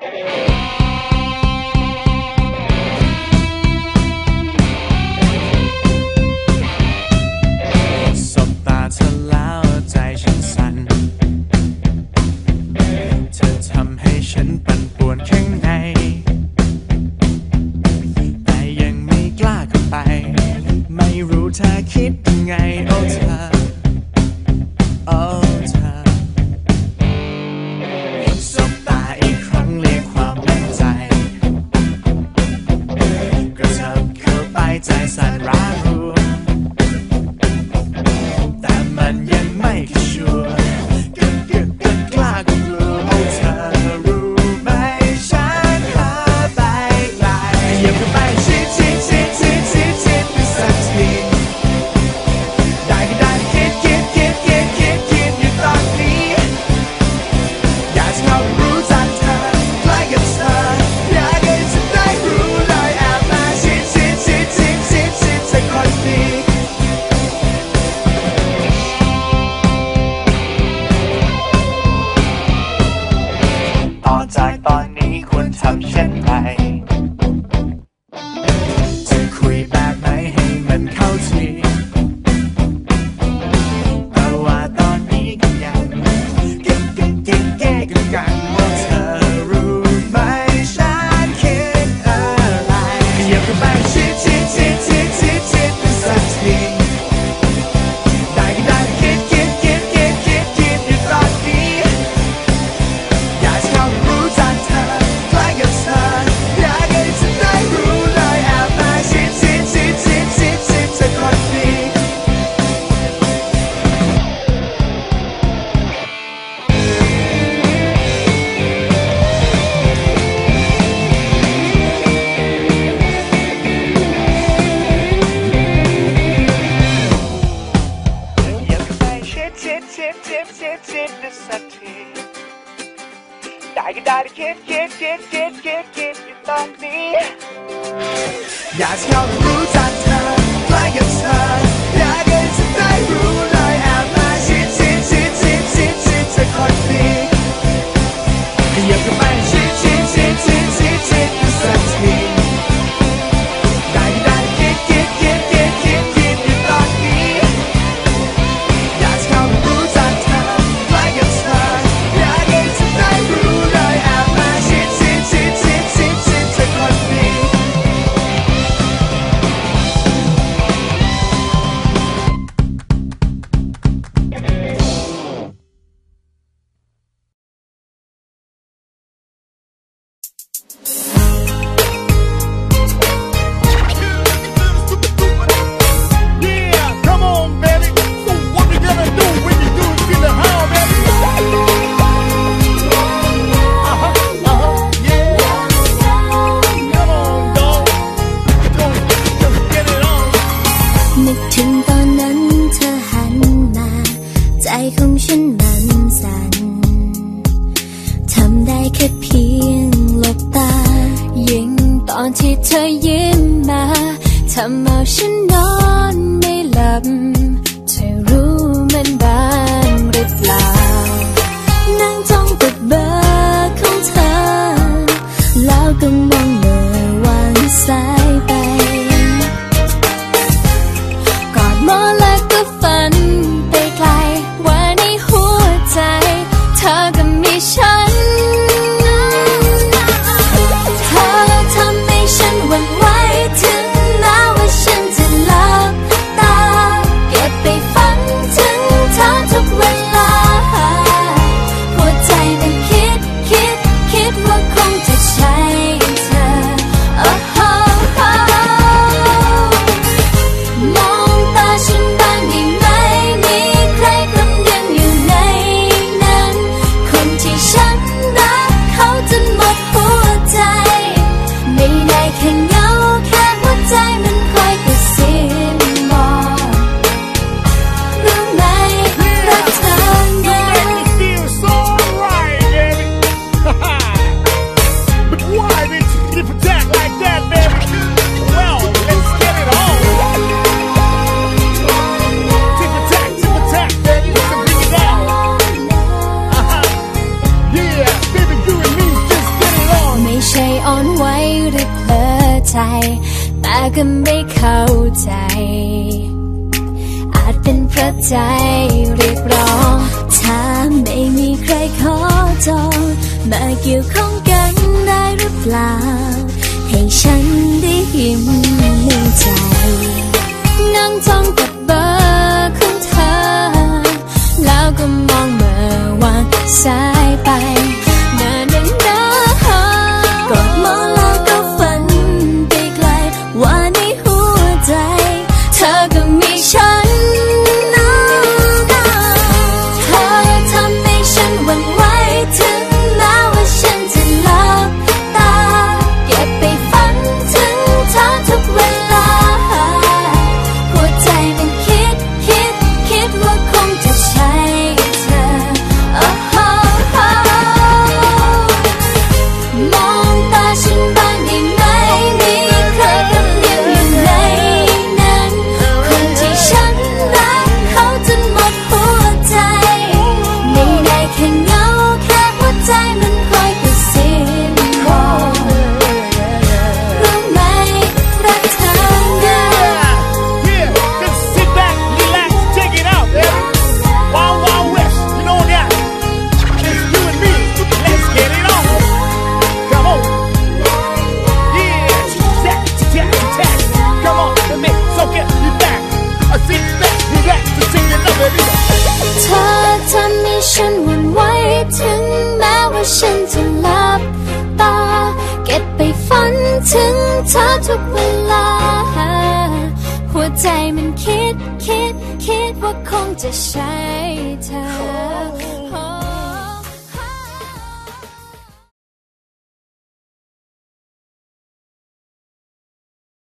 Bye. kid, kid, kid, the listen Daddy, daddy, kid, kid, kid, kid, kid, kid, you love me. Yes, you're the roots I turn, flying sun. ที่เธอยิ้มมาทำเอาฉันนอนไม่หลับ แต่ก็ไม่เข้าใจ อาจเป็นเพราะใจเรียกร้องถ้าไม่มีใครขอจองมาเกี่ยวข้องกันได้หรือเปล่า ให้ฉันได้ยิ้มหนึ่งใจ นั่งจ้องกับเบอร์ของเธอ แล้วก็มองเมื่อวางสาย เธอทำให้ฉันหวั่นไหวถึงแม้ว่าฉันจะหลับตา เก็บไปฝันถึงเธอทุกเวลา หัวใจมันคิดคิดคิดว่าคงจะใช่เธอ